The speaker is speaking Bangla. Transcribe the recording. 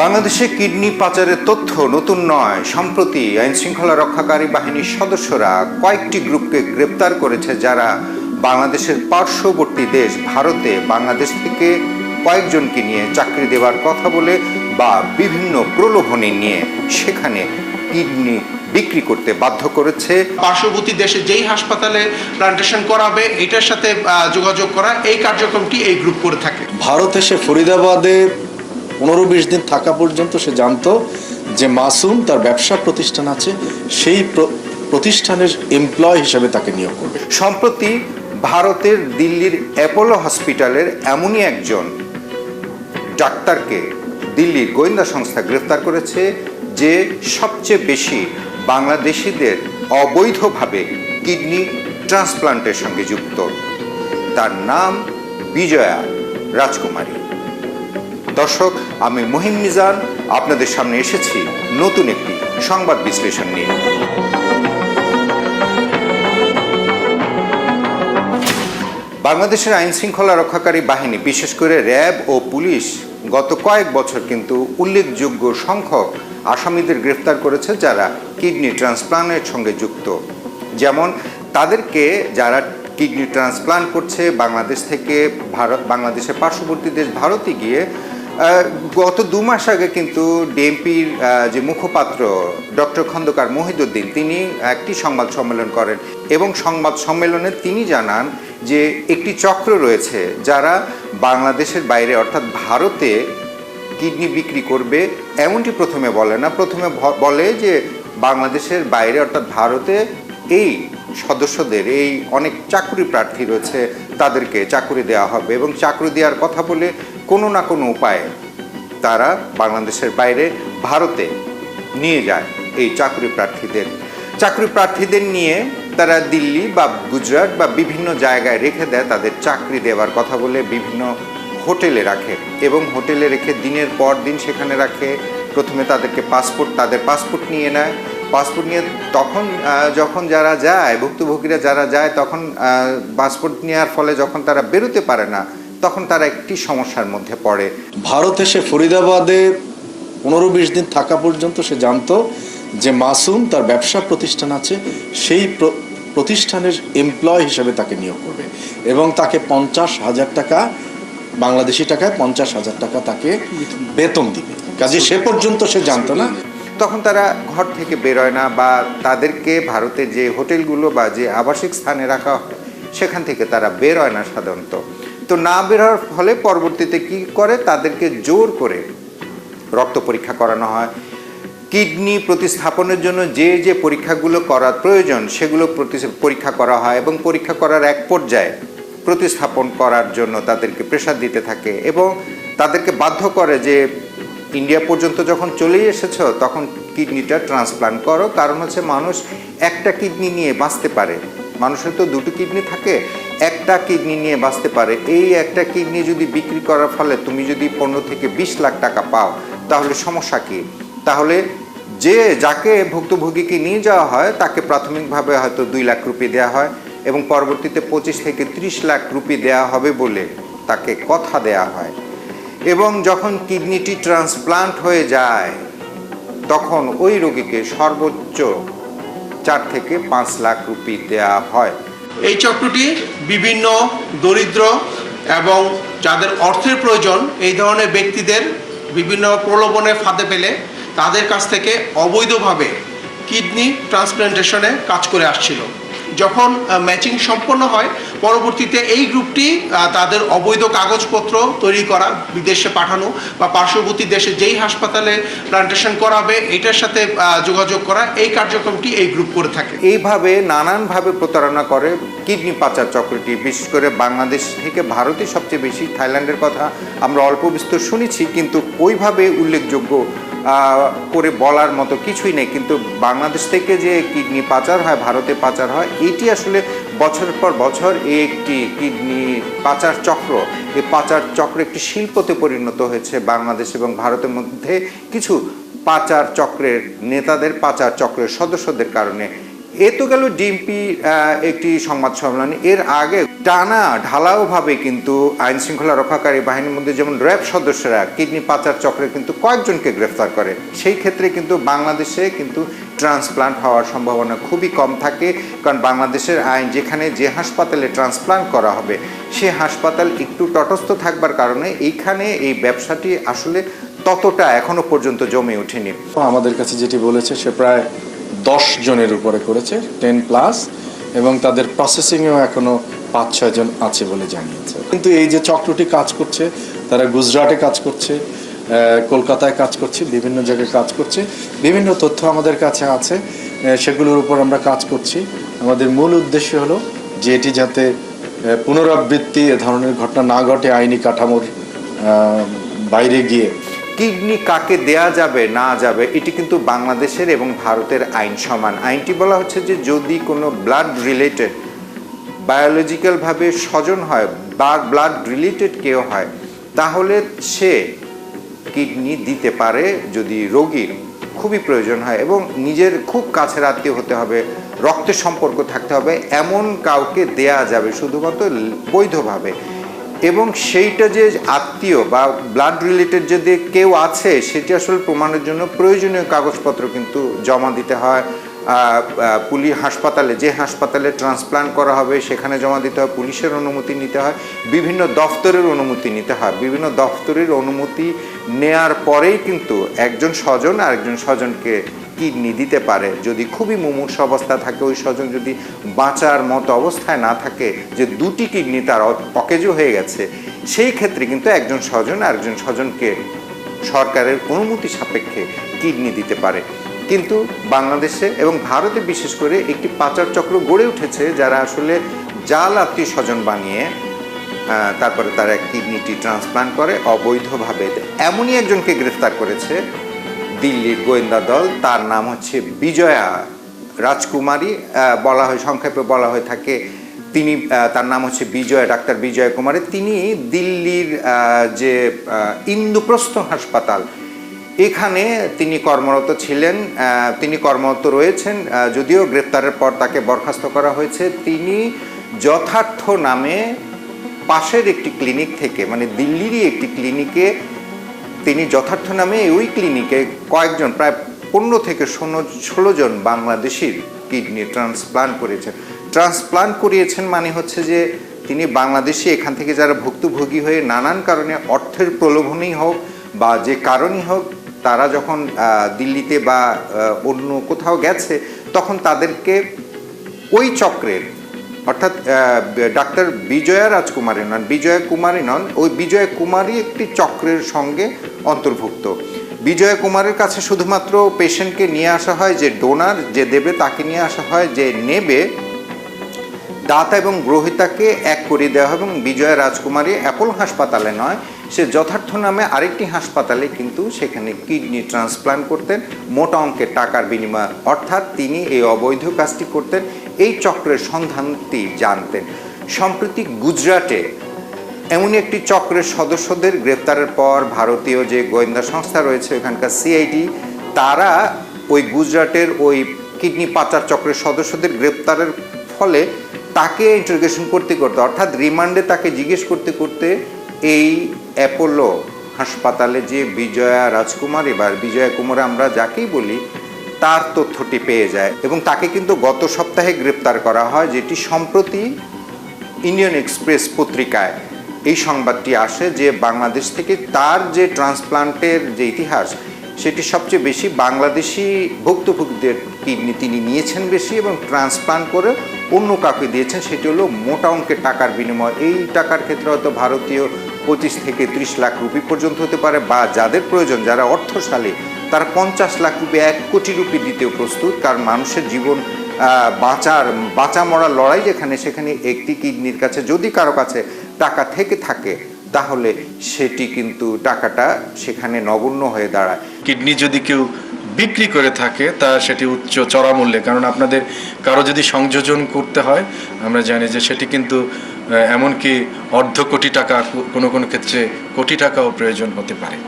বাংলাদেশে কিডনি পাচারের তথ্য নতুন নয়। সম্প্রতি আইন শৃঙ্খলা রক্ষাকারী বাহিনীর সদস্যরা কয়েকটি গ্রুপকে গ্রেপ্তার করেছে যারা বাংলাদেশের পার্শ্ববর্তী দেশ ভারতে বাংলাদেশ থেকে কয়েকজনকে নিয়ে চাকরি দেওয়ার কথা বলে বা বিভিন্ন প্রলোভনে নিয়ে সেখানে কিডনি বিক্রি করতে বাধ্য করেছে। পার্শ্ববর্তী দেশে যেই হাসপাতালে প্লান্টেশন করাবে এটার সাথে যোগাযোগ করা এই কার্যক্রমটি এই গ্রুপ করে থাকে। ভারত এসে ফরিদাবাদে পনেরো বিশ দিন থাকা পর্যন্ত সে জানতো যে মাসুম তার ব্যবসা প্রতিষ্ঠান আছে, সেই প্রতিষ্ঠানের এমপ্লয় হিসেবে তাকে নিয়োগ করবে। সম্প্রতি ভারতের দিল্লির অ্যাপোলো হসপিটালের এমনই একজন ডাক্তারকে দিল্লির গোয়েন্দা সংস্থা গ্রেফতার করেছে যে সবচেয়ে বেশি বাংলাদেশিদের অবৈধভাবে কিডনি ট্রান্সপ্লান্টের সঙ্গে যুক্ত। তার নাম বিজয়া রাজকুমারী। দর্শক, আমি মহিম মিজান, আপনাদের সামনে এসেছি নতুন একটি সংবাদ বিশ্লেষণ নিয়ে। বাংলাদেশের আইন শৃঙ্খলা রক্ষাকারী বাহিনী, বিশেষ করে র্যাব ও পুলিশ, গত কয়েক বছর কিন্তু উল্লেখযোগ্য সংখ্যক আসামিদের গ্রেফতার করেছে যারা কিডনি ট্রান্সপ্লান্টের সঙ্গে যুক্ত। যেমন, তাদেরকে যারা কিডনি ট্রান্সপ্লান্ট করছে, বাংলাদেশ থেকে ভারত, বাংলাদেশের পার্শ্ববর্তী দেশ ভারতে গিয়ে গত দু মাস আগে কিন্তু ডিএমপির যে মুখপাত্র ডক্টর খন্দকার মহিদুদ্দিন, তিনি একটি সংবাদ সম্মেলন করেন এবং সংবাদ সম্মেলনে তিনি জানান যে একটি চক্র রয়েছে যারা বাংলাদেশের বাইরে, অর্থাৎ ভারতে কিডনি বিক্রি করবে, এমনটি প্রথমে বলে না। প্রথমে বলে যে বাংলাদেশের বাইরে, অর্থাৎ ভারতে এই সদস্যদের, এই অনেক চাকরি প্রার্থী রয়েছে, তাদেরকে চাকরি দেওয়া হবে এবং চাকরি দেওয়ার কথা বলে কোনো না কোনো উপায়ে তারা বাংলাদেশের বাইরে ভারতে নিয়ে যায় এই চাকরি প্রার্থীদের। চাকরি প্রার্থীদের নিয়ে তারা দিল্লি বা গুজরাট বা বিভিন্ন জায়গায় রেখে দেয় তাদের চাকরি দেওয়ার কথা বলে বিভিন্ন হোটেলে রাখে এবং হোটেলে রেখে দিনের পর দিন সেখানে রাখে। প্রথমে তাদেরকে পাসপোর্ট, তাদের পাসপোর্ট নিয়ে নেয়। পাসপোর্ট নিয়ে তখন যখন যারা যায়, ভুক্তভোগীরা যারা যায়, তখন পাসপোর্ট নেওয়ার ফলে যখন তারা বেরোতে পারে না তখন তারা একটি সমস্যার মধ্যে পড়ে। ভারত এসে ফরিদাবাদে পনেরো বিশ দিন থাকা পর্যন্ত সে জানতো যে মাসুম তার ব্যবসা প্রতিষ্ঠান আছে সেই প্রতিষ্ঠানের এমপ্লয় হিসেবে তাকে নিয়োগ করবে এবং তাকে পঞ্চাশ হাজার টাকা বাংলাদেশি টাকায় পঞ্চাশ হাজার টাকা তাকে বেতন দিবে। কাজে সে পর্যন্ত সে জানতো না। তখন তারা ঘর থেকে বেরোয় না বা তাদেরকে ভারতের যে হোটেলগুলো বা যে আবাসিক স্থানে রাখা হয় সেখান থেকে তারা বেরোয় না সাধারণত। তো না বের হওয়ার ফলে পরবর্তীতে কি করে? তাদেরকে জোর করে রক্ত পরীক্ষা করানো হয়। কিডনি প্রতিস্থাপনের জন্য যে যে পরীক্ষাগুলো করার প্রয়োজন, সেগুলো প্রতি- পরীক্ষা করা হয় এবং পরীক্ষা করার এক পর্যায়ে প্রতিস্থাপন করার জন্য তাদেরকে প্রেশার দিতে থাকে এবং তাদেরকে বাধ্য করে যে ইন্ডিয়া পর্যন্ত যখন চলেই এসেছ, তখন কিডনিটা ট্রান্সপ্লান্ট করো। কারণ হচ্ছে মানুষ একটা কিডনি নিয়ে বাঁচতে পারে। মানুষের তো দুটো কিডনি থাকে। একটা কিডনি নিয়ে বাঁচতে পারে, এই একটা কিডনি যদি বিক্রি করার ফলে তুমি যদি পনেরো থেকে বিশ লাখ টাকা পাও, তাহলে সমস্যা কী? তাহলে যে যাকে ভুক্তভোগীকে নিয়ে যাওয়া হয়, তাকে প্রাথমিকভাবে হয়তো দুই লাখ রুপি দেওয়া হয় এবং পরবর্তীতে পঁচিশ থেকে ত্রিশ লাখ রুপি দেওয়া হবে বলে তাকে কথা দেয়া হয়। এবং যখন কিডনিটি ট্রান্সপ্লান্ট হয়ে যায়, তখন ওই রোগীকে সর্বোচ্চ চার থেকে পাঁচ লাখ রুপি দেওয়া হয়। এই চক্রটি বিভিন্ন দরিদ্র এবং যাদের অর্থের প্রয়োজন, এই ধরনের ব্যক্তিদের বিভিন্ন প্রলোভনে ফাঁদে পেলে তাদের কাছ থেকে অবৈধভাবে কিডনি ট্রান্সপ্লান্টেশনে কাজ করে আসছিল। যখন ম্যাচিং সম্পন্ন হয়, পরবর্তীতে এই গ্রুপটি তাদের অবৈধ কাগজপত্র তৈরি করা, বিদেশে পাঠানো বা পার্শ্ববর্তী দেশে যেই হাসপাতালে প্লান্টেশন করাবে, এটার সাথে যোগাযোগ করা, এই কার্যক্রমটি এই গ্রুপ করে থাকে। এইভাবে নানানভাবে প্রতারণা করে কিডনি পাচার চক্রটি, বিশেষ করে বাংলাদেশ থেকে ভারতে সবচেয়ে বেশি, থাইল্যান্ডের কথা আমরা অল্প বিস্তর শুনেছি, কিন্তু ওইভাবে উল্লেখযোগ্য করে বলার মতো কিছুই নেই। কিন্তু বাংলাদেশ থেকে যে কিডনি পাচার হয়, ভারতে পাচার হয়, এটি আসলে বছরের পর বছর এই একটি কিডনি পাচার চক্র। এই পাচার চক্র একটি শিল্পতে পরিণত হয়েছে বাংলাদেশ এবং ভারতের মধ্যে কিছু পাচার চক্রের নেতাদের, পাচার চক্রের সদস্যদের কারণে। এ তো গেল ডিএমপি একটি সংবাদ সম্মেলন। এর আগে টানা ঢালাওভাবে কিন্তু আইন শৃঙ্খলা রক্ষাকারী বাহিনীর মধ্যে যেমন র্যাব সদস্যরা কিডনি পাচার চক্রে কিন্তু কয়েকজনকে গ্রেফতার করে, সেই ক্ষেত্রে কিন্তু বাংলাদেশে কিন্তু ট্রান্সপ্লান্ট হওয়ার সম্ভাবনা খুবই কম থাকে, কারণ বাংলাদেশের আইন যেখানে যে হাসপাতালে ট্রান্সপ্লান্ট করা হবে, সে হাসপাতাল একটু তটস্থ থাকবার কারণে এইখানে এই ব্যবসাটি আসলে ততটা এখনও পর্যন্ত জমে ওঠেনি। আমাদের কাছে যেটি বলেছে, সে প্রায় দশ জনের উপরে করেছে টেন প্লাস এবং তাদের প্রসেসিংয়েও এখনও পাঁচ, ছয় জন আছে বলে জানিয়েছে। কিন্তু এই যে চক্রটি কাজ করছে, তারা গুজরাটে কাজ করছে কলকাতায় কাজ করছে, বিভিন্ন জায়গায় কাজ করছে, বিভিন্ন তথ্য আমাদের কাছে আছে সেগুলোর উপর আমরা কাজ করছি। আমাদের মূল উদ্দেশ্য হলো যে এটি যাতে পুনরাবৃত্তি এ ধরনের ঘটনা না ঘটে, আইনি কাঠামোর বাইরে গিয়ে কিডনি কাকে দেয়া যাবে, না যাবে, এটি কিন্তু বাংলাদেশের এবং ভারতের আইন সমান। আইনটি বলা হচ্ছে যে যদি কোনো ব্লাড রিলেটেড বায়োলজিক্যালভাবে স্বজন হয় বা ব্লাড রিলেটেড কেউ হয়, তাহলে সে কিডনি দিতে পারে যদি রোগীর খুবই প্রয়োজন হয় এবং নিজের খুব কাছের আত্মীয় হতে হবে, রক্তের সম্পর্ক থাকতে হবে, এমন কাউকে দেয়া যাবে শুধুমাত্র বৈধভাবে। এবং সেইটা যে আত্মীয় বা ব্লাড রিলেটেড যদি কেউ আছে, সেটি আসলে প্রমাণের জন্য প্রয়োজনীয় কাগজপত্র কিন্তু জমা দিতে হয়। পুলিশ হাসপাতালে, যে হাসপাতালে ট্রান্সপ্লান্ট করা হবে, সেখানে জমা দিতে হয়, পুলিশের অনুমতি নিতে হয়, বিভিন্ন দফতরের অনুমতি নিতে হয়। বিভিন্ন দফতরের অনুমতি নেয়ার পরেই কিন্তু একজন স্বজন আর একজন স্বজনকে কিডনি দিতে পারে। যদি খুবই মুমূর্ষ অবস্থা থাকে, ওই স্বজন যদি বাঁচার মতো অবস্থায় না থাকে, যে দুটি কিডনি তার অকেজো হয়ে গেছে, সেই ক্ষেত্রে কিন্তু একজন স্বজন আরেকজন স্বজনকে সরকারের অনুমতি সাপেক্ষে কিডনি দিতে পারে। কিন্তু বাংলাদেশে এবং ভারতে বিশেষ করে একটি পাচার চক্র গড়ে উঠেছে, যারা আসলে জাল আত্মীয় স্বজন বানিয়ে তারপরে তারা কিডনিটি ট্রান্সপ্লান্ট করে, অবৈধভাবে। এমনই একজনকে গ্রেফতার করেছে দিল্লির গোয়েন্দা দল, তার নাম হচ্ছে বিজয়া রাজকুমারী বলা হয়, সংক্ষেপে বলা হয়ে থাকে, তিনি তার নাম হচ্ছে বিজয়, ডাক্তার বিজয় কুমারী। তিনি দিল্লির যে ইন্দুপ্রস্থ হাসপাতাল, এখানে তিনি কর্মরত ছিলেন তিনি কর্মরত রয়েছেন যদিও গ্রেপ্তারের পর তাকে বরখাস্ত করা হয়েছে। তিনি যথার্থ নামে পাশের একটি ক্লিনিক থেকে মানে দিল্লিরই একটি ক্লিনিকে তিনি যথার্থ নামে ওই ক্লিনিকে কয়েকজন, প্রায় পনেরো থেকে ষোলো ষোলো জন বাংলাদেশির কিডনি ট্রান্সপ্লান্ট করেছেন। ট্রান্সপ্লান্ট করিয়েছেন মানে হচ্ছে যে, তিনি বাংলাদেশি এখান থেকে যারা ভুক্তভোগী হয়ে নানান কারণে অর্থের প্রলোভনেই হোক বা যে কারণই হোক, তারা যখন দিল্লিতে বা অন্য কোথাও গেছে, তখন তাদেরকে ওই চক্রের, অর্থাৎ ডাক্তার বিজয়া রাজকুমারী নন, বিজয়া কুমারী নন, ওই বিজয়া কুমারী একটি চক্রের সঙ্গে অন্তর্ভুক্ত। বিজয়া কুমারের কাছে শুধুমাত্র পেশেন্টকে নিয়ে আসা হয় যে ডোনার, যে দেবে তাকে নিয়ে আসা হয়, যে নেবে দাতা এবং গ্রহিতাকে এক করে দেওয়া হয় এবং বিজয়া রাজকুমারী অ্যাপোলো হাসপাতালে নয়, সে যথার্থ নামে আরেকটি হাসপাতালে কিন্তু সেখানে কিডনি ট্রান্সপ্লান্ট করতেন। মোটা অঙ্কের টাকার বিনিময়ে, অর্থাৎ তিনি এই অবৈধ কাজটি করতেন। এই চক্রের সন্ধানটি জানতেন। সম্প্রতি গুজরাটে এমনই একটি চক্রের সদস্যদের গ্রেপ্তারের পর ভারতীয় যে গোয়েন্দা সংস্থা রয়েছে এখানকার সিআইডি তারা ওই গুজরাটের ওই কিডনি পাচার চক্রের সদস্যদের গ্রেপ্তারের ফলে তাকে ইন্টারোগেশন করতে করতে, অর্থাৎ রিমান্ডে তাকে জিজ্ঞেস করতে করতে এই অ্যাপোলো হাসপাতালে যে বিজয়া রাজকুমারী বা বিজয়া কুমার আমরা যাকেই বলি, তার তথ্যটি পেয়ে যায় এবং তাকে কিন্তু গত সপ্তাহে গ্রেপ্তার করা হয়, যেটি সম্প্রতি ইন্ডিয়ান এক্সপ্রেস পত্রিকায় এই সংবাদটি আসে যে বাংলাদেশ থেকে তার যে ট্রান্সপ্লান্টের যে ইতিহাস, সেটি সবচেয়ে বেশি বাংলাদেশি ভুক্তভোগীদের কিডনি তিনি নিয়েছেন বেশি এবং ট্রান্সপ্লান্ট করে অন্য কাউকে দিয়েছেন, সেটি হলো মোটা অঙ্কের টাকার বিনিময়। এই টাকার ক্ষেত্রে হয়তো ভারতীয় পঁচিশ থেকে ত্রিশ লাখ রুপি পর্যন্ত হতে পারে বা যাদের প্রয়োজন, যারা অর্থশালী, তারা পঞ্চাশ লাখ রুপি এক কোটি রুপি দিতেও প্রস্তুত। কারণ মানুষের জীবন বাঁচার, বাঁচা মরা লড়াই যেখানে, সেখানে একটি কিডনির কাছে, যদি কারও কাছে টাকা থেকে থাকে, তাহলে সেটি কিন্তু টাকাটা সেখানে নগণ্য হয়ে দাঁড়ায়। কিডনি যদি কেউ বিক্রি করে থাকে, তা সেটি উচ্চ চড়া মূল্যে কারণ আপনাদের কারও যদি সংযোজন করতে হয়, আমরা জানি যে সেটি কিন্তু এমনকি অর্ধ কোটি টাকা, কোনো কোনো ক্ষেত্রে কোটি টাকাও প্রয়োজন হতে পারে।